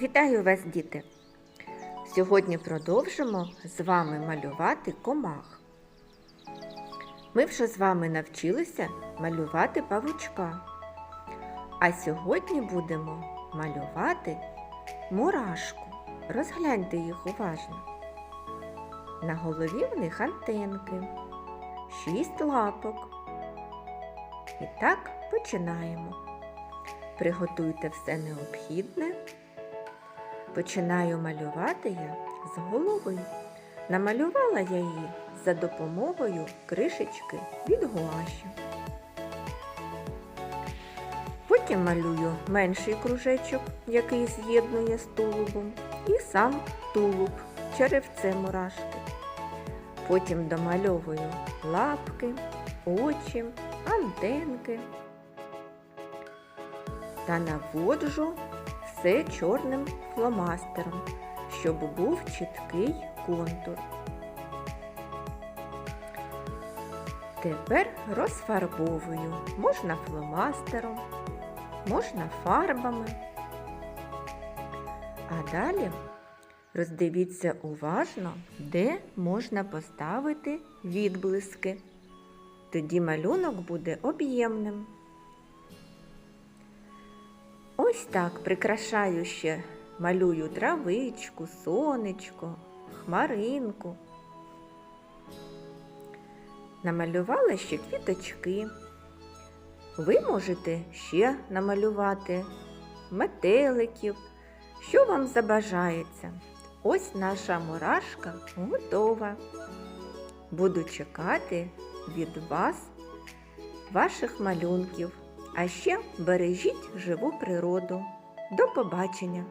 Вітаю вас, діти! Сьогодні продовжимо з вами малювати комах. Ми вже з вами навчилися малювати павучка. А сьогодні будемо малювати мурашку. Розгляньте їх уважно. На голові в них антенки, шість лапок. І так починаємо. Приготуйте все необхідне. Починаю малювати я з голови. Намалювала я її за допомогою кришечки від гуаші. Потім малюю менший кружечок, який з'єднує з тулубом, і сам тулуб, черевце мурашки. Потім домальовую лапки, очі, антенки та наводжу все чорним фломастером, щоб був чіткий контур. Тепер розфарбовую. Можна фломастером, можна фарбами. А далі роздивіться уважно, де можна поставити відблиски. Тоді малюнок буде об'ємним. Ось так прикрашаю ще, малюю травичку, сонечко, хмаринку. Намалювала ще квіточки. Ви можете ще намалювати метеликів, що вам забажається. Ось наша мурашка готова. Буду чекати від вас ваших малюнків. А ще бережіть живу природу. До побачення!